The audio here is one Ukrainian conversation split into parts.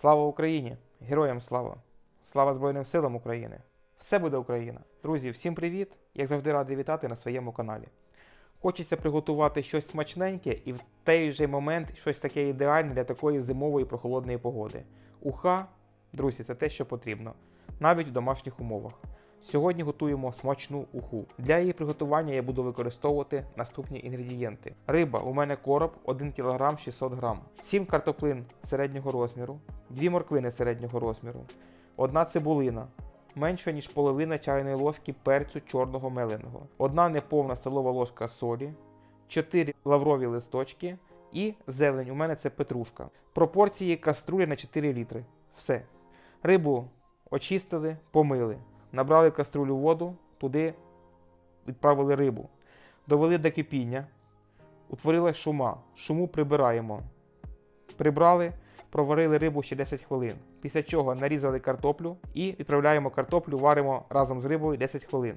Слава Україні! Героям слава! Слава Збройним силам України! Все буде Україна! Друзі, всім привіт! Як завжди радий вітати на своєму каналі. Хочеться приготувати щось смачненьке і в той же момент щось таке ідеальне для такої зимової прохолодної погоди. Уха, друзі, це те, що потрібно, навіть в домашніх умовах. Сьогодні готуємо смачну уху. Для її приготування я буду використовувати наступні інгредієнти: риба, у мене короб 1 кг 600 г, 7 картоплин середнього розміру, 2 морквини середнього розміру, 1 цибулина, менше ніж половина чайної ложки перцю чорного меленого, 1 неповна столова ложка солі, 4 лаврові листочки і зелень. У мене це петрушка. Пропорції каструлі на 4 літри. Все. Рибу очистили, помили. Набрали каструлю воду, туди відправили рибу. Довели до кипіння, утворилась шума. Шуму прибираємо. Прибрали, проварили рибу ще 10 хвилин. Після чого нарізали картоплю і відправляємо картоплю, варимо разом з рибою 10 хвилин.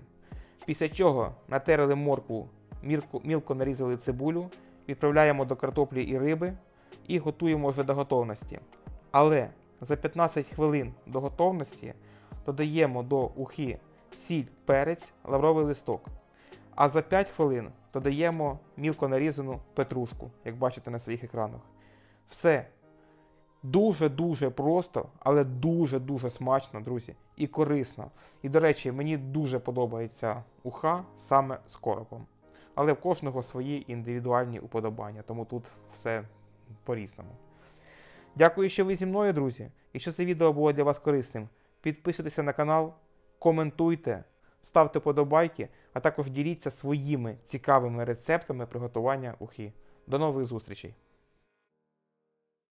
Після чого натерли моркву, мілко нарізали цибулю, відправляємо до картоплі і риби і готуємо вже до готовності. Але за 15 хвилин до готовності додаємо до ухи сіль, перець, лавровий листок. А за 5 хвилин додаємо мілко нарізану петрушку, як бачите на своїх екранах. Все. Дуже-дуже просто, але дуже-дуже смачно, друзі, і корисно. І, до речі, мені дуже подобається уха саме з коропом. Але в кожного свої індивідуальні уподобання, тому тут все по-різному. Дякую, що ви зі мною, друзі. Якщо це відео було для вас корисним, підписуйтеся на канал, коментуйте, ставте подобайки, а також діліться своїми цікавими рецептами приготування ухи. До нових зустрічей!